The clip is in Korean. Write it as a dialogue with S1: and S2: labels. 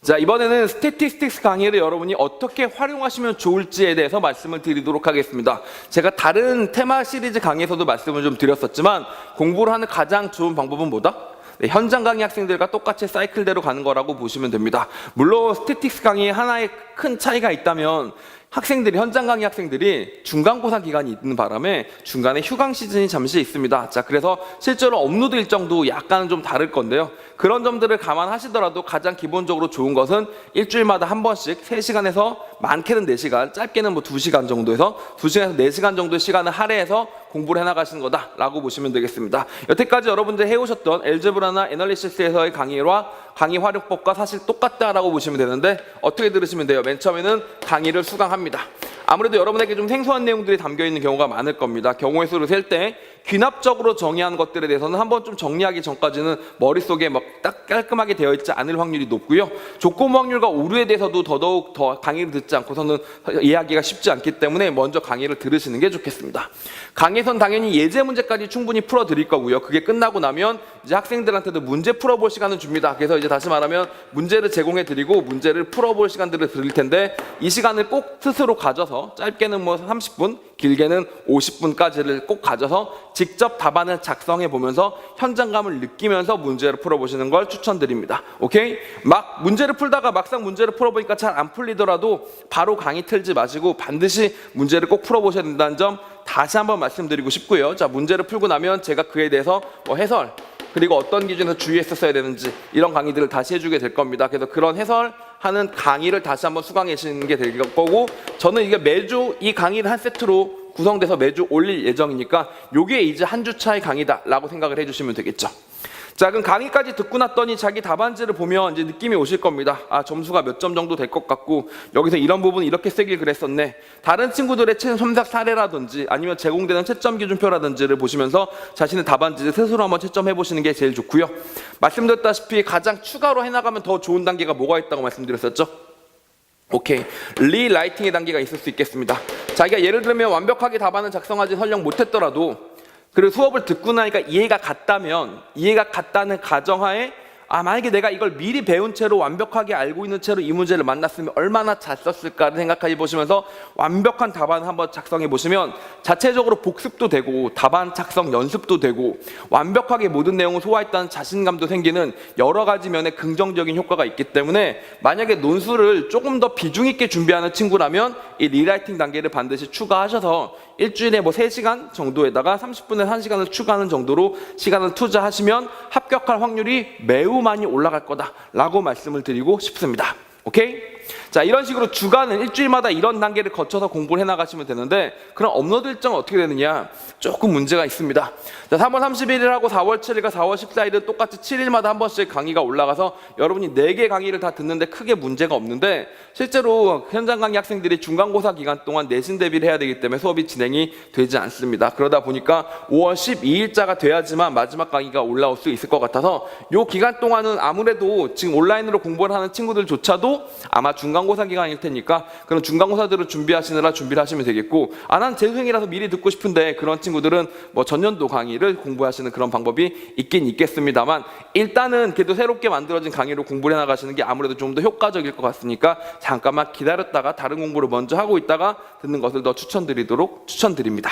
S1: 자, 이번에는 스태티스틱스 강의를 여러분이 어떻게 활용하시면 좋을지에 대해서 말씀을 드리도록 하겠습니다. 제가 다른 테마 시리즈 강의에서도 말씀을 좀 드렸었지만 공부를 하는 가장 좋은 방법은 뭐다? 네, 현장 강의 학생들과 똑같이 사이클대로 가는 거라고 보시면 됩니다. 물론 스태틱스 강의에 하나의 큰 차이가 있다면 학생들이 현장 강의 학생들이 중간고사 기간이 있는 바람에 중간에 휴강 시즌이 잠시 있습니다. 자, 그래서 실제로 업로드 일정도 약간 좀 다를 건데요. 그런 점들을 감안하시더라도 가장 기본적으로 좋은 것은 일주일마다 한 번씩 3시간에서 많게는 4시간, 짧게는 뭐 2시간 정도에서 2시간에서 4시간 정도의 시간을 할애해서 공부를 해 나가시는 거다라고 보시면 되겠습니다. 여태까지 여러분들 해오셨던 엘제브라나 애널리시스에서의 강의와 강의 활용법과 사실 똑같다라고 보시면 되는데 어떻게 들으시면 돼요? 맨 처음에는 강의를 수강 합니다. 아무래도 여러분에게 좀 생소한 내용들이 담겨 있는 경우가 많을 겁니다. 경우의 수를 셀 때 귀납적으로 정의한 것들에 대해서는 한번 좀 정리하기 전까지는 머릿속에 막 딱 깔끔하게 되어 있지 않을 확률이 높고요. 조건 확률과 오류에 대해서도 더더욱 더 강의를 듣지 않고서는 이해하기가 쉽지 않기 때문에 먼저 강의를 들으시는 게 좋겠습니다. 강의선 당연히 예제 문제까지 충분히 풀어 드릴 거고요. 그게 끝나고 나면 이제 학생들한테도 문제 풀어볼 시간을 줍니다. 그래서 이제 다시 말하면 문제를 제공해 드리고 문제를 풀어볼 시간들을 드릴 텐데 이 시간을 꼭 스스로 가져서 짧게는 뭐 30분, 길게는 50분까지를 꼭 가져서 직접 답안을 작성해 보면서 현장감을 느끼면서 문제를 풀어보시는 걸 추천드립니다. 오케이? 막 문제를 풀다가 막상 문제를 풀어보니까 잘 안 풀리더라도 바로 강의 틀지 마시고 반드시 문제를 꼭 풀어보셔야 된다는 점 다시 한번 말씀드리고 싶고요. 자, 문제를 풀고 나면 제가 그에 대해서 뭐 해설, 그리고 어떤 기준에서 주의했었어야 되는지 이런 강의들을 다시 해주게 될 겁니다. 그래서 그런 해설하는 강의를 다시 한번 수강하시는 게 될 거고 저는 이게 매주 이 강의를 한 세트로 구성돼서 매주 올릴 예정이니까 요게 이제 한 주 차의 강의다라고 생각을 해주시면 되겠죠. 자, 그럼 강의까지 듣고 났더니 자기 답안지를 보면 이제 느낌이 오실 겁니다. 아, 점수가 몇 점 정도 될 것 같고, 여기서 이런 부분 이렇게 쓰길 그랬었네. 다른 친구들의 첨삭 사례라든지 아니면 제공되는 채점 기준표라든지를 보시면서 자신의 답안지를 스스로 한번 채점해 보시는 게 제일 좋고요. 말씀드렸다시피 가장 추가로 해나가면 더 좋은 단계가 뭐가 있다고 말씀드렸었죠? 오케이. 리라이팅의 단계가 있을 수 있겠습니다. 자기가 예를 들면 완벽하게 답안을 작성하지 설령 못했더라도 그리고 수업을 듣고 나니까 이해가 갔다면 이해가 갔다는 가정하에 아 만약에 내가 이걸 미리 배운 채로 완벽하게 알고 있는 채로 이 문제를 만났으면 얼마나 잘 썼을까를 생각해 보시면서 완벽한 답안을 한번 작성해 보시면 자체적으로 복습도 되고 답안 작성 연습도 되고 완벽하게 모든 내용을 소화했다는 자신감도 생기는 여러 가지 면의 긍정적인 효과가 있기 때문에 만약에 논술을 조금 더 비중 있게 준비하는 친구라면 이 리라이팅 단계를 반드시 추가하셔서 일주일에 뭐 3시간 정도에다가 30분에서 1시간을 추가하는 정도로 시간을 투자하시면 합격할 확률이 매우 많이 올라갈 거다라고 말씀을 드리고 싶습니다. 오케이? 자, 이런 식으로 주간은 일주일마다 이런 단계를 거쳐서 공부를 해 나가시면 되는데 그럼 업로드 일정은 어떻게 되느냐? 조금 문제가 있습니다. 자, 3월 31일하고 4월 7일과 4월 14일은 똑같이 7일마다 한 번씩 강의가 올라가서 여러분이 4개 강의를 다 듣는데 크게 문제가 없는데 실제로 현장 강의 학생들이 중간고사 기간 동안 내신 대비를 해야 되기 때문에 수업이 진행이 되지 않습니다. 그러다 보니까 5월 12일자가 돼야지만 마지막 강의가 올라올 수 있을 것 같아서 이 기간 동안은 아무래도 지금 온라인으로 공부를 하는 친구들조차도 아마 중간고사 기간일 테니까 그런 중간고사들을 준비하시느라 준비를 하시면 되겠고 아 난 재수생이라서 미리 듣고 싶은데 그런 친구들은 뭐 전년도 강의를 공부하시는 그런 방법이 있긴 있겠습니다만 일단은 그래도 새롭게 만들어진 강의로 공부를 해나가시는 게 아무래도 좀 더 효과적일 것 같으니까 잠깐만 기다렸다가 다른 공부를 먼저 하고 있다가 듣는 것을 더 추천드리도록 추천드립니다.